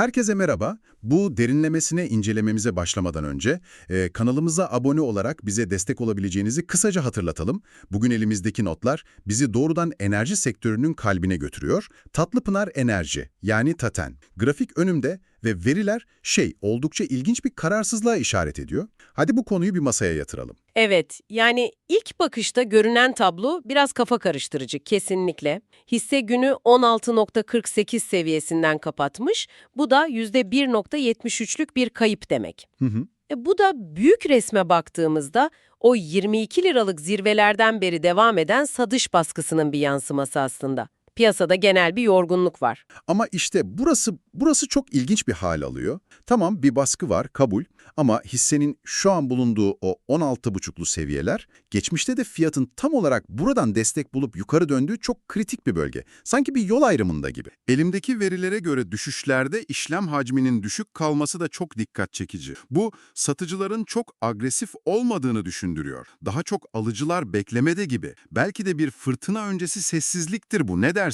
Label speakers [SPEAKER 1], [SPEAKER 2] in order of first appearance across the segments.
[SPEAKER 1] Herkese merhaba. Bu derinlemesine incelememize başlamadan önce e, kanalımıza abone olarak bize destek olabileceğinizi kısaca hatırlatalım. Bugün elimizdeki notlar bizi doğrudan enerji sektörünün kalbine götürüyor. Tatlıpınar Enerji yani TATEN. Grafik önümde ve veriler şey oldukça ilginç bir kararsızlığa işaret ediyor. Hadi bu konuyu bir masaya yatıralım.
[SPEAKER 2] Evet, yani ilk bakışta görünen tablo biraz kafa karıştırıcı kesinlikle. Hisse günü 16.48 seviyesinden kapatmış, bu da %1.73'lük bir kayıp demek.
[SPEAKER 1] Hı hı.
[SPEAKER 2] E, bu da büyük resme baktığımızda o 22 liralık zirvelerden beri devam eden satış baskısının bir yansıması aslında. Piyasada genel bir yorgunluk var.
[SPEAKER 1] Ama işte burası burası çok ilginç bir hal alıyor. Tamam bir baskı var, kabul. Ama hissenin şu an bulunduğu o 16,5'lu seviyeler, geçmişte de fiyatın tam olarak buradan destek bulup yukarı döndüğü çok kritik bir bölge. Sanki bir yol ayrımında gibi.
[SPEAKER 3] Elimdeki verilere göre düşüşlerde işlem hacminin düşük kalması da çok dikkat çekici. Bu, satıcıların çok agresif olmadığını düşündürüyor. Daha çok alıcılar beklemede gibi. Belki de bir fırtına öncesi sessizliktir bu, ne dersin?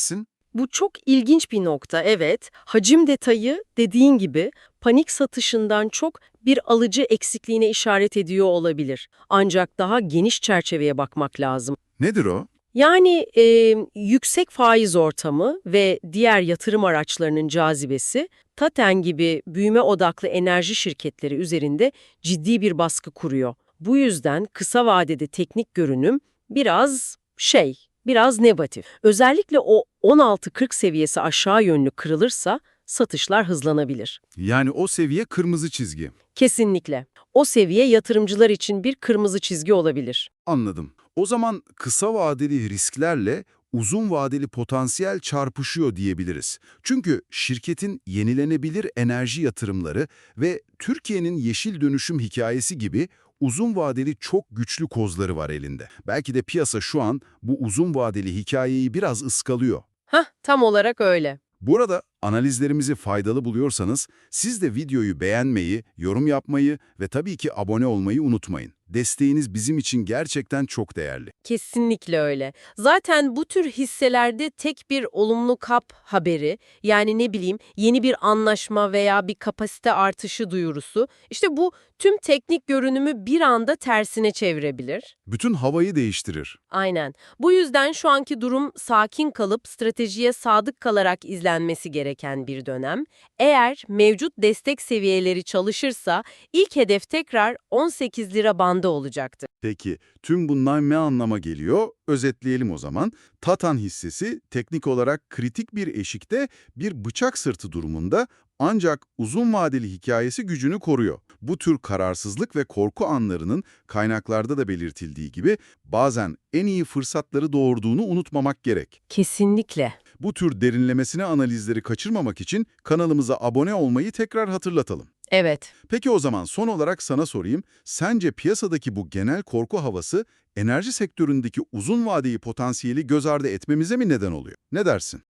[SPEAKER 2] Bu çok ilginç bir nokta, evet. Hacim detayı dediğin gibi panik satışından çok bir alıcı eksikliğine işaret ediyor olabilir. Ancak daha geniş çerçeveye bakmak lazım.
[SPEAKER 3] Nedir o?
[SPEAKER 2] Yani e, yüksek faiz ortamı ve diğer yatırım araçlarının cazibesi, Taten gibi büyüme odaklı enerji şirketleri üzerinde ciddi bir baskı kuruyor. Bu yüzden kısa vadede teknik görünüm biraz şey, biraz negatif. Özellikle o 16.40 seviyesi aşağı yönlü kırılırsa satışlar hızlanabilir.
[SPEAKER 3] Yani o seviye kırmızı çizgi.
[SPEAKER 2] Kesinlikle. O seviye yatırımcılar için bir kırmızı çizgi olabilir.
[SPEAKER 3] Anladım. O zaman kısa vadeli risklerle uzun vadeli potansiyel çarpışıyor diyebiliriz. Çünkü şirketin yenilenebilir enerji yatırımları ve Türkiye'nin yeşil dönüşüm hikayesi gibi uzun vadeli çok güçlü kozları var elinde. Belki de piyasa şu an bu uzun vadeli hikayeyi biraz ıskalıyor.
[SPEAKER 2] Hah, tam olarak öyle.
[SPEAKER 3] Burada analizlerimizi faydalı buluyorsanız siz de videoyu beğenmeyi, yorum yapmayı ve tabii ki abone olmayı unutmayın. Desteğiniz bizim için gerçekten çok değerli.
[SPEAKER 2] Kesinlikle öyle. Zaten bu tür hisselerde tek bir olumlu kap haberi, yani ne bileyim yeni bir anlaşma veya bir kapasite artışı duyurusu, işte bu tüm teknik görünümü bir anda tersine çevirebilir.
[SPEAKER 3] Bütün havayı değiştirir.
[SPEAKER 2] Aynen. Bu yüzden şu anki durum sakin kalıp stratejiye sadık kalarak izlenmesi gereken bir dönem. Eğer mevcut destek seviyeleri çalışırsa ilk hedef tekrar 18 lira bandı olacaktır.
[SPEAKER 3] Peki tüm bunlar ne anlama geliyor? Özetleyelim o zaman. Tatan hissesi teknik olarak kritik bir eşikte bir bıçak sırtı durumunda ancak uzun vadeli hikayesi gücünü koruyor. Bu tür kararsızlık ve korku anlarının kaynaklarda da belirtildiği gibi bazen en iyi fırsatları doğurduğunu unutmamak gerek.
[SPEAKER 2] Kesinlikle.
[SPEAKER 3] Bu tür derinlemesine analizleri kaçırmamak için kanalımıza abone olmayı tekrar hatırlatalım.
[SPEAKER 2] Evet.
[SPEAKER 3] Peki o zaman son olarak sana sorayım. Sence piyasadaki bu genel korku havası enerji sektöründeki uzun vadeli potansiyeli göz ardı etmemize mi neden oluyor? Ne dersin?